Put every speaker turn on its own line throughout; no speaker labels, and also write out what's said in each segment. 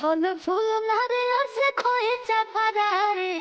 ফল ফুল নারে আছে খয়ে চাপারারে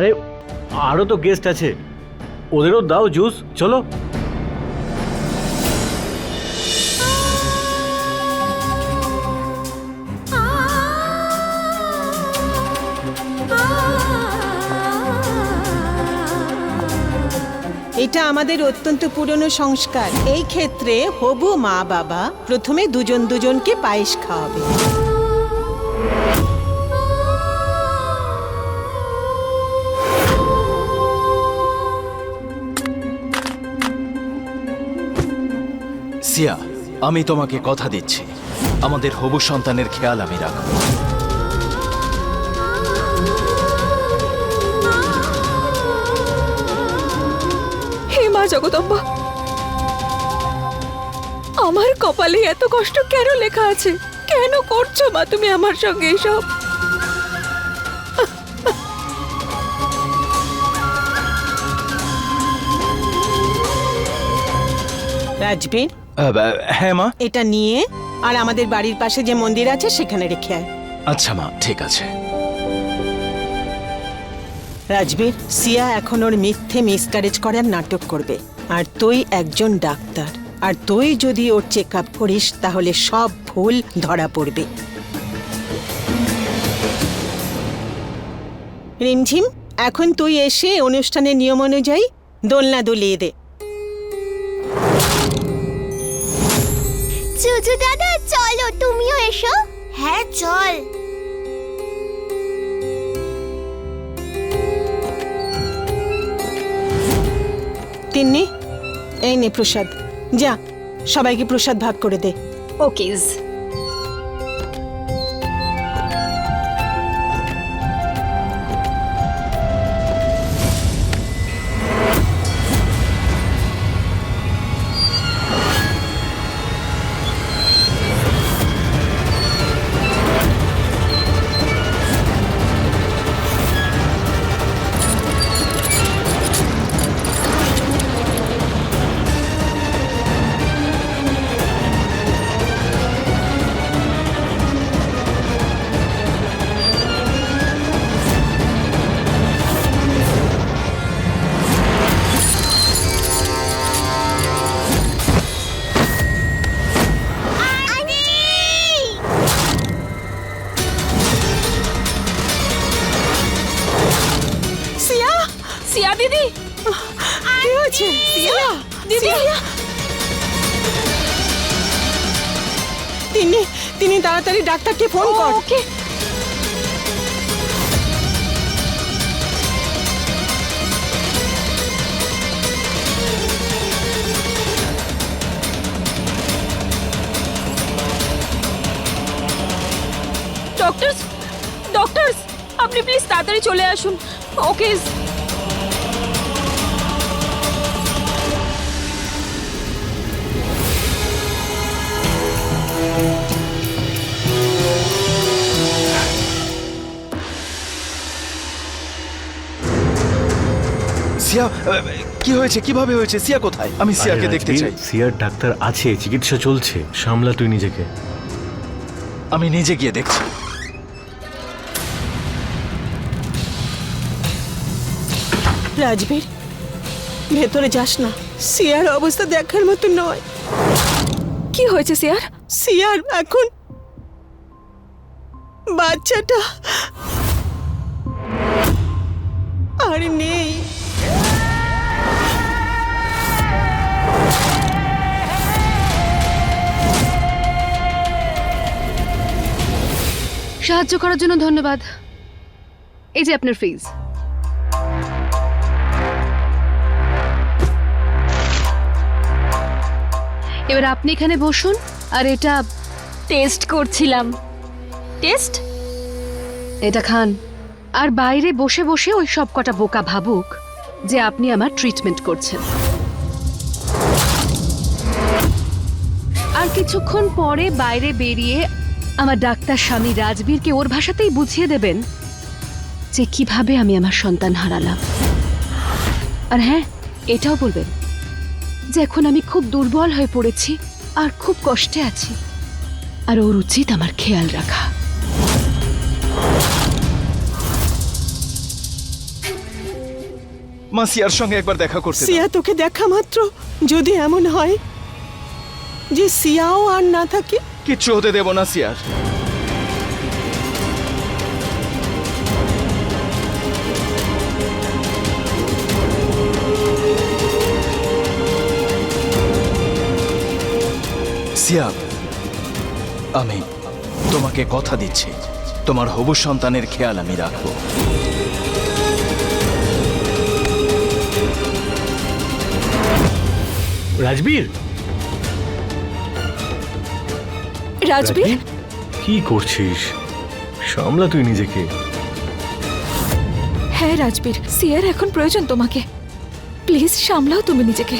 আরে আরও তো গেস্ট আছে। ওদেরও দাও জুস চলো।
এটা আমাদের অত্যন্ত পুরনো সংস্কার। এই ক্ষেত্রে হবু মা বাবা প্রথমে দুজন দুজনকে পায়েস খাওয়াবে।
সিয়া আমি তোমাকে কথা দিচ্ছি। আমাদের হবু সন্তানের খেয়াল আমি রাখব।
হে মা জগদম্বা আমার কপালে এত কষ্ট কেন লেখা আছে? কেন করছ মা তুমি আমার সঙ্গে এসব?
রাজবীর
হ্যাঁ মা?
এটা নিয়ে আর আমাদের বাড়ির পাশে যে মন্দির আছে সেখানে রেখে আয়।
আচ্ছা মা ঠিক আছে।
রাজবীর সিয়া এখন ওর মিথ্যে মিসক্যারেজ করার নাটক করবে। আর তুই একজন ডাক্তার। আর তুই যদি ওর চেক আপ করিস তাহলে সব ভুল ধরা পড়বে। রিমঝিম এখন তুই এসে অনুষ্ঠানের নিয়ম অনুযায়ী দোলনা দুলিয়ে দে।
এসো। হ্যাঁ চল।
তিন্নি এই নে প্রসাদ। যা সবাইকে প্রসাদ ভাগ করে দে।
ওকেজ
তাড়াতাড়ি ডাক্তারকে ফোন কর
ওকে ডক্টরস ডক্টরস আপনি প্লিজ তাড়াতাড়ি চলে আসুন ওকে
সিয়া কি হয়েছে? কীভাবে হয়েছে? সিয়া কোথায়? আমি সিয়াকে দেখতে চাই।
সিয়ার ডাক্তার আছে চিকিৎসা চলছে। সামলা তুই নিজেকে।
আমি নিজে গিয়ে দেখছি।
রাজবীর ভেতরে যাস না। সিয়ার অবস্থা দেখার মতো নয়।
কি হয়েছে সিয়ার?
সিয়ার এখন বাচ্চাটা
সাহায্য করার জন্য ধন্যবাদ। এই যে আপনার ফিজ এবার আপনি এখানে বসুন আর এটা
টেস্ট করছিলাম। টেস্ট?
এটা খান। আর বাইরে বসে বসে ওই সব কটা বোকা ভাবুক যে আপনি আমার ট্রিটমেন্ট করছেন। আর কিছুক্ষণ পরে বাইরে বেরিয়ে আমার ডাক্তার স্বামী রাজবীরকে ওর ভাষাতেই বুঝিয়ে দেবেন যে কীভাবে আমি আমার সন্তান হারালাম। আর হ্যাঁ এটাও বলবেন যে এখন আমি খুব দুর্বল হয়ে পড়েছি আর খুব কষ্টে আছি। আর ওর উচিত আমার খেয়াল রাখা।
মা সিয়ার সঙ্গে একবার দেখা করতে
সিয়া তোকে দেখা মাত্র যদি এমন হয় যে সিয়াও আর না থাকে
কিচ্ছু হতে দেব না, সিয়ার। সিয়া আমি তোমাকে কথা দিচ্ছি। তোমার হবু সন্তানের খেয়াল আমি রাখব।
রাজবীর
রাজবীর?
কি করছিস? সামলা তুই নিজেকে।
হ্যাঁ রাজবীর সিয়ার এখন প্রয়োজন তোমাকে। প্লিজ সামলাও তুমি নিজেকে।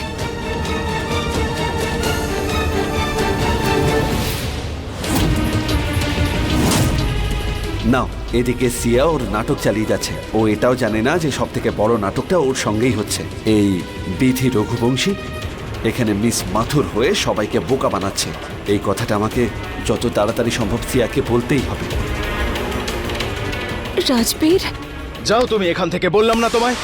নাও এদিকে সিয়া ওর নাটক চালিয়ে যাচ্ছে। ও এটাও জানে না যে সব থেকে বড় নাটকটা ওর সঙ্গেই হচ্ছে। এই বিধি রঘুবংশী এখানে মিস মাথুর হয়ে সবাইকে বোকা বানাচ্ছে। এই কথাটা আমাকে যত তাড়াতাড়ি সম্ভব সিয়াকে বলতেই হবে।
রাজবীর?
যাও তুমি এখান থেকে বললাম না তোমায়।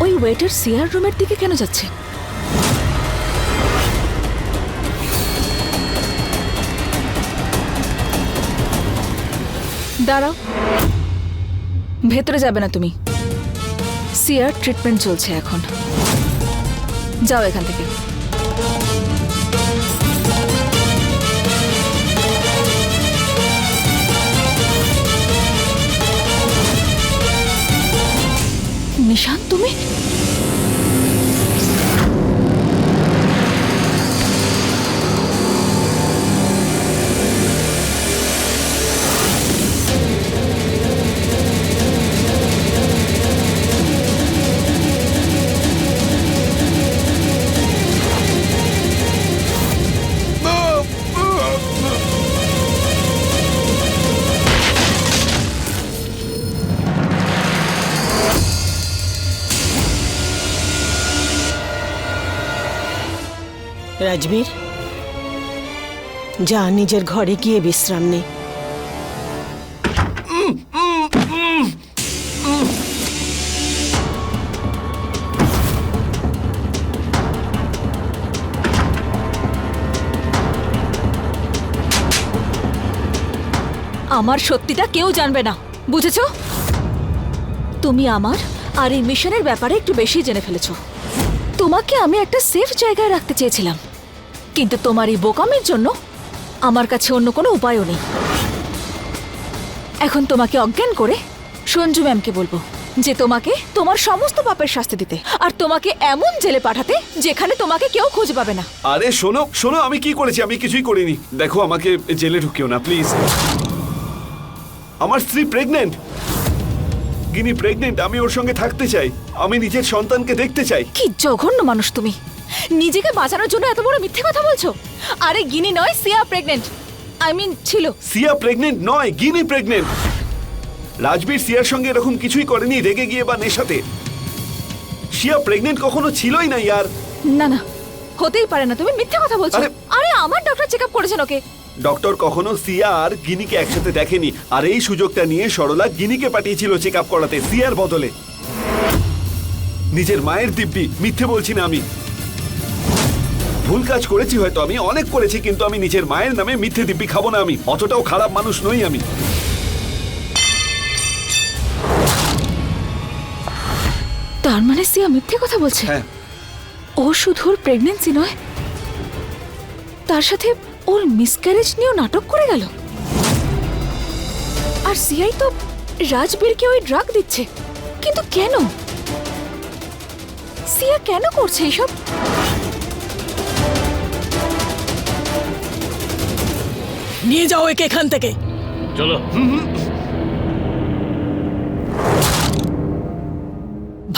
ওই ওয়েটার সিয়ার রুমের দিকে কেন যাচ্ছে? দাঁড়াও। ভেতরে যাবে না তুমি। সিয়ার ট্রিটমেন্ট চলছে এখন। যাও এখান থেকে।
রাজবীর। যা নিজের ঘরে গিয়ে বিশ্রাম নে।
আমার সত্যিটা কেউ জানবে না, বুঝেছ? তুমি আমার আর এই মিশনের ব্যাপারে একটু বেশি জেনে ফেলেছো। তোমাকে আমি একটা সেফ জায়গায় রাখতে চেয়েছিলাম। কিন্তু তোমার এই বোকামের জন্য আমার কাছে অন্য কোনো উপায়ও নেই। এখন তোমাকে অজ্ঞান করে সঞ্জু ম্যামকে বলব যে তোমাকে তোমার সমস্ত পাপের শাস্তি দিতে আর তোমাকে এমন জেলে পাঠাতে যেখানে তোমাকে কেউ খুঁজে পাবে না।
আরে, শোনো শোনো, আমি কি করেছি? আমি কিছুই করিনি। দেখো, আমাকে জেলে ঢুকিও না প্লিজ আমার স্ত্রী প্রেগনেন্ট গিনি প্রেগনেন্ট আমি ওর সঙ্গে থাকতে চাই। আমি নিজের সন্তানকে দেখতে চাই।
কি জঘন্য মানুষ তুমি। নিজেকে বাঁচানোর জন্য এত বড় মিথ্যে কথা বলছো? আরে গিনি নয় সিয়া প্রেগনেন্ট আই মিন ছিল।
সিয়া প্রেগনেন্ট নয় গিনি প্রেগনেন্ট রাজবীর সিয়ার সঙ্গে এরকম কিছুই করেনি রেগে গিয়ে বা নেশাতে। সিয়া প্রেগনেন্ট কখনো ছিলই না ইয়ার।
না না হতেই পারে না তুমি মিথ্যে কথা বলছো।
আরে-
আমার ডক্টর চেক আপ করেছেন ওকে।
ডক্টর কখনো সিয়া আর গিনিকে একসাথে দেখেনি। আর এই সুযোগটা নিয়ে সরলা গিনিকে পাঠিয়েছিল চেক আপ করাতে সিয়ার বদলে। নিজের মায়ের দিব্যি মিথ্যে বলছি না আমি। ভুল কাজ করেছি হয়তো আমি অনেক করেছি কিন্তু আমি নিজের মায়ের নামে মিথ্যে দিব্যি খাব না আমি। অতটাও খারাপ মানুষ নই আমি।
তার মানে সিয়া মিথ্যে কথা বলছে?
হ্যাঁ।
ও শুধু প্রেগনেন্সি নয়? তার সাথে ওর মিসক্যারেজ নিয়েও নাটক করে গেল। আর সিআই তো রাজবীরকে ওই ড্রাগ দিচ্ছে। কিন্তু কেন? সিয়া কেন করছে এইসব
নিয়ে যাও একে এখান থেকে।
চলো।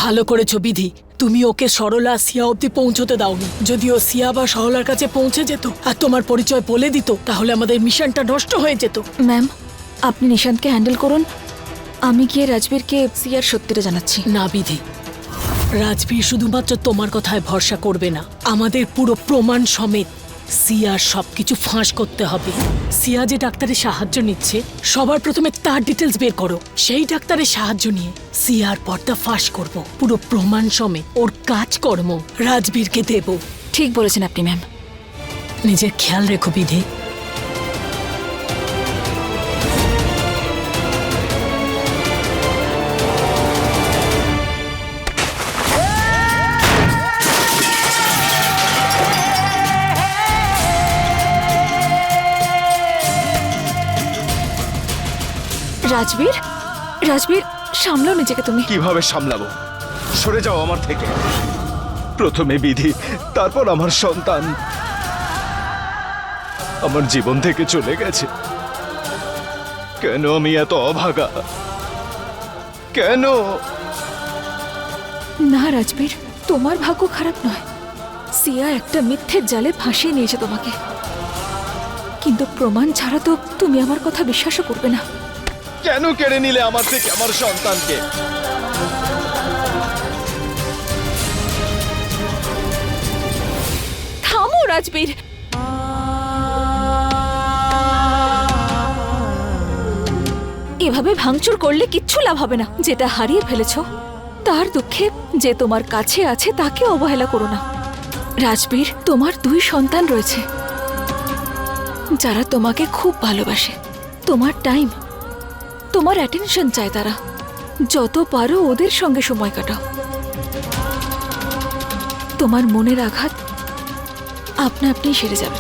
ভালো করেছ বিধি। তুমি ওকে সরলা সিয়া অব্দি পৌঁছতে দাওনি। যদি ও সিয়া বা সরলার কাছে পৌঁছে যেত আর তোমার পরিচয় বলে দিত তাহলে আমাদের মিশনটা নষ্ট হয়ে যেত।
ম্যাম আপনি নিশান্তকে হ্যান্ডেল করুন। আমি গিয়ে রাজবীরকে সিয়ার সত্যিটা জানাচ্ছি।
না বিধি। রাজবীর শুধুমাত্র তোমার কথায় ভরসা করবে না। আমাদের পুরো প্রমাণ সমেত সিয়ার সবকিছু ফাঁস করতে হবে। সিয়া যে ডাক্তারের সাহায্য নিচ্ছে সবার প্রথমে তার ডিটেলস বের করো। সেই ডাক্তারের সাহায্য নিয়ে সিয়ার পর্দা ফাঁস করব। পুরো প্রমাণ সমে ওর কাজকর্ম রাজবীরকে দেব।
ঠিক বলেছেন আপনি ম্যাম
নিজের খেয়াল রেখো বিধি।
রাজবীর? রাজবীর সামলাও নিজেকে তুমি।
কীভাবে সামলাবো? সরে যাও আমার থেকে। প্রথমে বিধি তারপর আমার সন্তান। আমার জীবন থেকে চলে গেছে। কেন আমি এত অভাগা? কেন?
না রাজবীর তোমার ভাগ্য খারাপ নয়। সিয়া একটা মিথ্যের জালে ফাঁসিয়ে নিয়েছে তোমাকে। কিন্তু প্রমাণ ছাড়া তো তুমি আমার কথা বিশ্বাসও করবে না।
কেন কেড়ে নিলে আমার থেকে, আমার সন্তানকে?
থামো, রাজবীর। এভাবে ভাঙচুর করলে কিচ্ছু লাভ হবে না। যেটা হারিয়ে ফেলেছো, তার দুঃখে যে তোমার কাছে আছে, তাকে অবহেলা করো না। রাজবীর, তোমার দুই সন্তান রয়েছে, যারা তোমাকে খুব ভালোবাসে। তোমার টাইম তোমার অ্যাটেনশন চায় তারা। যত পারো ওদের সঙ্গে সময় কাটাও। তোমার মনের আঘাত আপনা আপনি সেরে যাবে।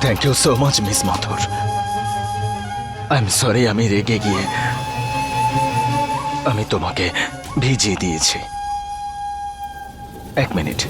Thank you so much miss Mathur I am sorry আমি রেগে গিয়ে আমি তোমাকে ভিজিয়ে দিয়েছি। এক মিনিট।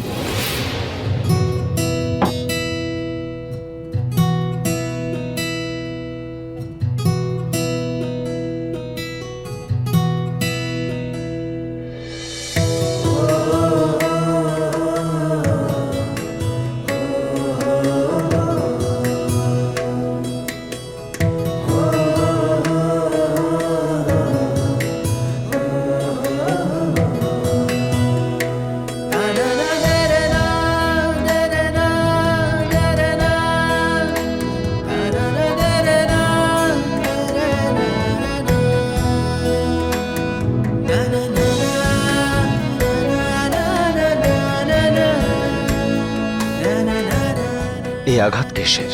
কিসের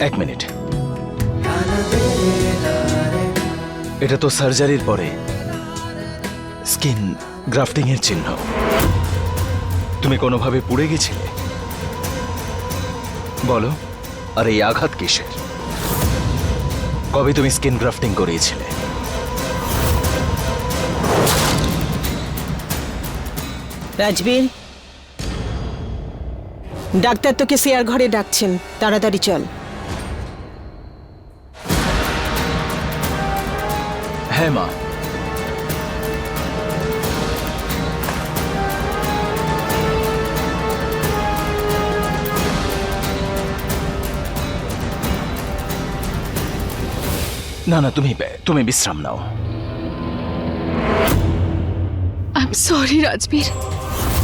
এক মিনিট। এটা তো সার্জারির পরে। স্কিন গ্রাফটিং এর চিহ্ন। তুমি কোনোভাবে পুড়ে গেছিলে? বলো, আর এই আঘাত কিসের? কবে তুমি স্কিন গ্রাফটিং করিয়েছিলে?
রাজবীর ডাক্তার তোকে সিয়ার ঘরে ডাকছেন। তাড়াতাড়ি চল।
হ্যাঁ মা। না না তুমি তুমি বিশ্রাম নাও।
I sorry Rajbir.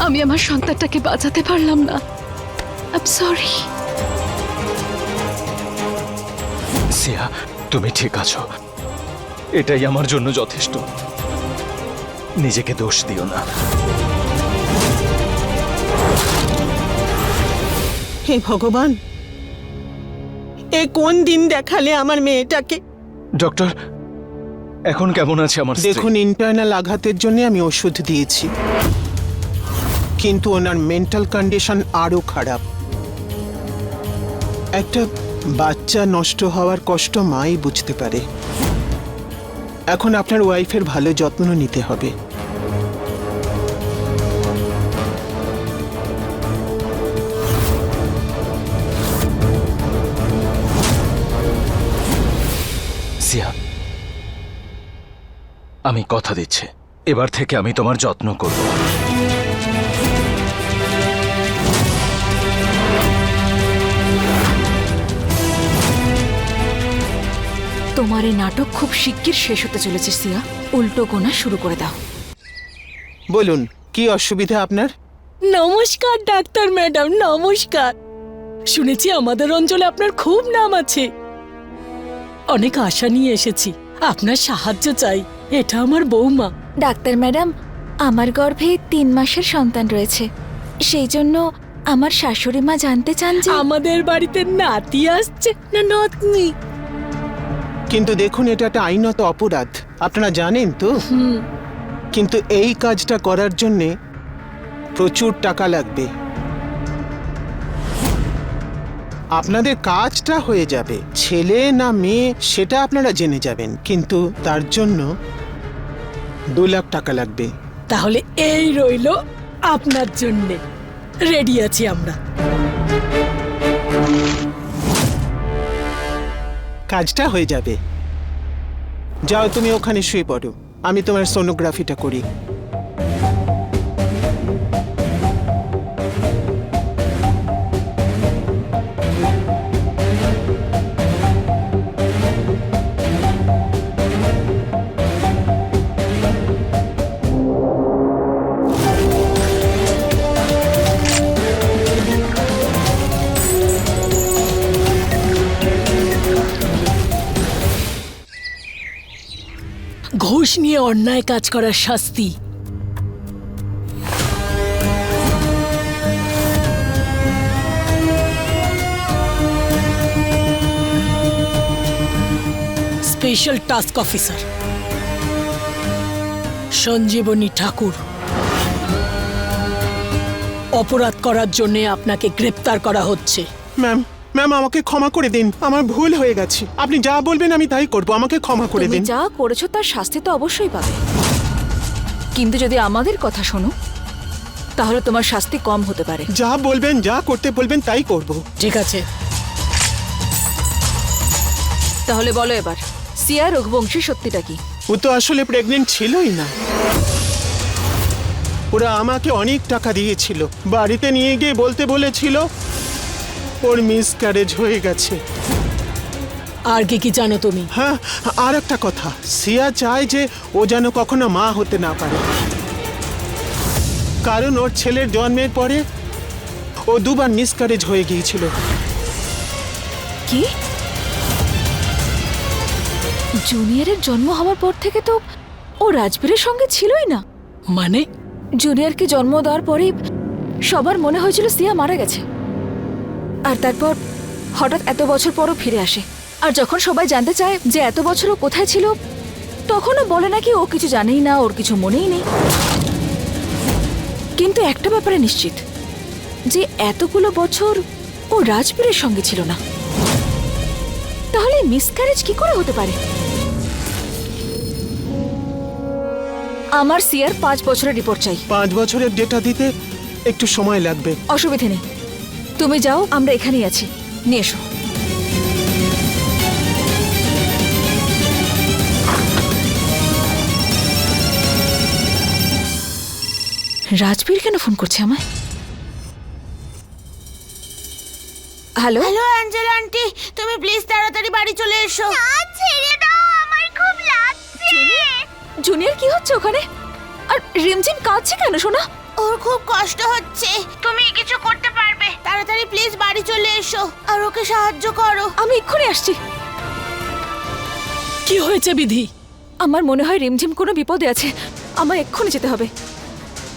আমি আমার সন্তানটাকে বাঁচাতে পারলাম না। আই সরি
সিয়া তুমি ঠিক আছো। এটাই আমার জন্য যথেষ্ট। নিজেকে দোষ দিও না।
হে ভগবান এ কোন দিন দেখালে আমার মেয়েটাকে?
ডক্টর এখন কেমন আছে আমার স্ত্রী?
দেখুন ইন্টারনাল আঘাতের জন্য আমি ওষুধ দিয়েছি। কিন্তু ওনার মেন্টাল কন্ডিশন আরও খারাপ। একটা বাচ্চা নষ্ট হওয়ার কষ্ট মাই বুঝতে পারে। এখন আপনার ওয়াইফের ভালো যত্ন নিতে হবে।
আমি কথা দিচ্ছি। এবার থেকে আমি তোমার যত্ন করব।
তোমার এই নাটক খুব শিগগির শেষ হতে চলেছে সিয়া। উল্টো গোনা শুরু করে দাও।
বলুন কি অসুবিধা আপনার?
নমস্কার ডাক্তার ম্যাডাম নমস্কার। শুনেছি আমাদের অঞ্চলে আপনার খুব নাম আছে। অনেক আশা নিয়ে এসেছি আপনার সাহায্য চাই। এটা আমার বৌমা।
ডাক্তার ম্যাডাম আমার গর্ভে তিন মাসের সন্তান রয়েছে। সেই জন্য আমার শাশুড়ি মা জানতে চান যে
আমাদের বাড়িতে নাতি আসছে না নতনি?
কিন্তু দেখুন এটা একটা আইনত অপরাধ। আপনারা জানেন তো? কিন্তু এই কাজটা করার জন্যে প্রচুর টাকা লাগবে। আপনাদের কাজটা হয়ে যাবে। ছেলে না মেয়ে সেটা আপনারা জেনে যাবেন। কিন্তু তার জন্য দু লাখ টাকা লাগবে।
তাহলে এই রইল আপনার জন্যে। রেডি আছি আমরা।
কাজটা হয়ে যাবে। যাও তুমি ওখানে শুয়ে পড়ো। আমি তোমার সোনোগ্রাফিটা করি।
ঘুষ নিয়ে অন্যায় কাজ করার শাস্তি। Special task officer Sanjibani Thakur. অপরাধ করার জন্য আপনাকে গ্রেপ্তার করা হচ্ছে।
ম্যাম ম্যাম আমাকে ক্ষমা করে দিন। আমার ভুল হয়ে গেছে। আপনি যা বলবেন আমি তাই করব। আমাকে ক্ষমা করে
তুমি
দিন।
যা করেছ তার শাস্তি তো অবশ্যই পাবে। কিন্তু যদি আমাদের কথা শোনো তাহলে তোমার শাস্তি কম হতে পারে।
যা বলবেন যা করতে বলবেন তাই করব।
ঠিক আছে।
তাহলে বলো এবার সিয়া রঘুবংশী সত্যিটা কি?
ও তো আসলে প্রেগনেন্ট ছিলই না। ওরা আমাকে অনেক টাকা দিয়েছিল। বাড়িতে নিয়ে গিয়ে বলতে বলেছিল ওর মিস ক্যারেজ হয়ে গেছে।
আর কি কি জানো তুমি?
হ্যাঁ আর একটা কথা। সিয়া চায় যে ও যেন কখনো মা হতে না পারে। কারণ ওর ছেলের জন্মের পরে ও দুবার মিসক্যারেজ হয়ে গিয়েছিল।
কি? জুনিয়রের জন্ম হওয়ার পর থেকে তো ও রাজবীরের সঙ্গে ছিলই না।
মানে?
জুনিয়রকে জন্ম দেওয়ার পরেই সবার মনে হয়েছিল সিয়া মারা গেছে। আর তারপর হঠাৎ এত বছর পরও ফিরে আসে। আর যখন সবাই জানতে চায় যে এত বছর ও কোথায় ছিল তখনও বলে নাকি ও কিছু জানেই না ওর কিছু মনেই নেই। কিন্তু একটা ব্যাপারে নিশ্চিত যে এতগুলো বছর ও রাজবীরের সঙ্গে ছিল না। তাহলে মিসক্যারেজ কি করে হতে পারে? আমার সিয়ার পাঁচ বছরের রিপোর্ট চাই।
পাঁচ বছরের ডেটা দিতে একটু সময় লাগবে।
অসুবিধে নেই। তুমি যাও আমরা এখানেই আছি। নিয়ে এসো। রাজবীর কেন ফোন করছে আমায়? হ্যালো?
হ্যালো অ্যাঞ্জেল আন্টি তুমি প্লিজ তাড়াতাড়ি বাড়ি চলে এসো। না ছেড়ে দাও আমার খুব লাগছে।
জুনিয়র কি হচ্ছে ওখানে? আর রিমঝিম কাঁদছে কেন শোনা
ওর খুব কষ্ট হচ্ছে। তুমি কিছু করতে পারবে। তাড়াতাড়ি প্লিজ বাড়ি চলে এসো। আর ওকে সাহায্য করো।
আমি এক্ষুনি আসছি।
কি হয়েছে বিধি?
আমার মনে হয় রিমঝিম কোনো বিপদে আছে। আমার এক্ষুনি যেতে হবে।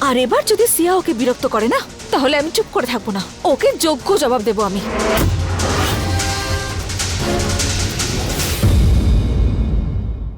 আর এবার যদি সিয়া ওকে বিরক্ত করে না তাহলে আমি চুপ করে থাকব না। ওকে যোগ্য জবাব দেবো আমি।